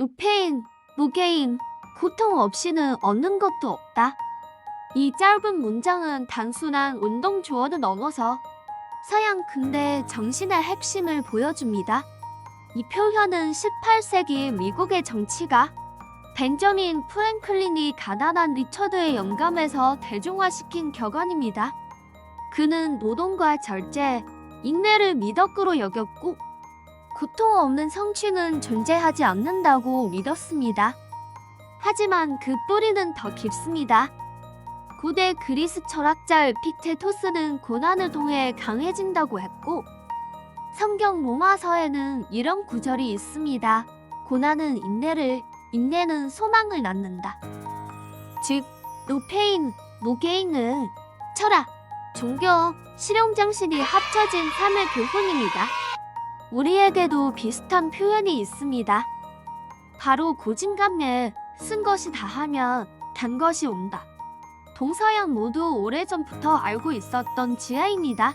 노페인, 무게인, 고통 없이는 얻는 것도 없다. 이 짧은 문장은 단순한 운동 조어를 넘어서 서양 근대 정신의 핵심을 보여줍니다. 이 표현은 18세기 미국의 정치가 벤저민 프랭클린이 가난한 리처드의 영감에서 대중화시킨 격언입니다. 그는 노동과 절제, 인내를 미덕으로 여겼고 고통 없는 성취는 존재하지 않는다고 믿었습니다. 하지만 그 뿌리는 더 깊습니다. 고대 그리스 철학자 에픽테토스는 고난을 통해 강해진다고 했고 성경 로마서에는 이런 구절이 있습니다. 고난은 인내를, 인내는 소망을 낳는다. 즉, 노페인, 노게인은 철학, 종교, 실용정신이 합쳐진 삶의 교훈입니다. 우리에게도 비슷한 표현이 있습니다. 바로 고진감래, 쓴 것이 다하면 단 것이 온다. 동서양 모두 오래전부터 알고 있었던 지혜입니다.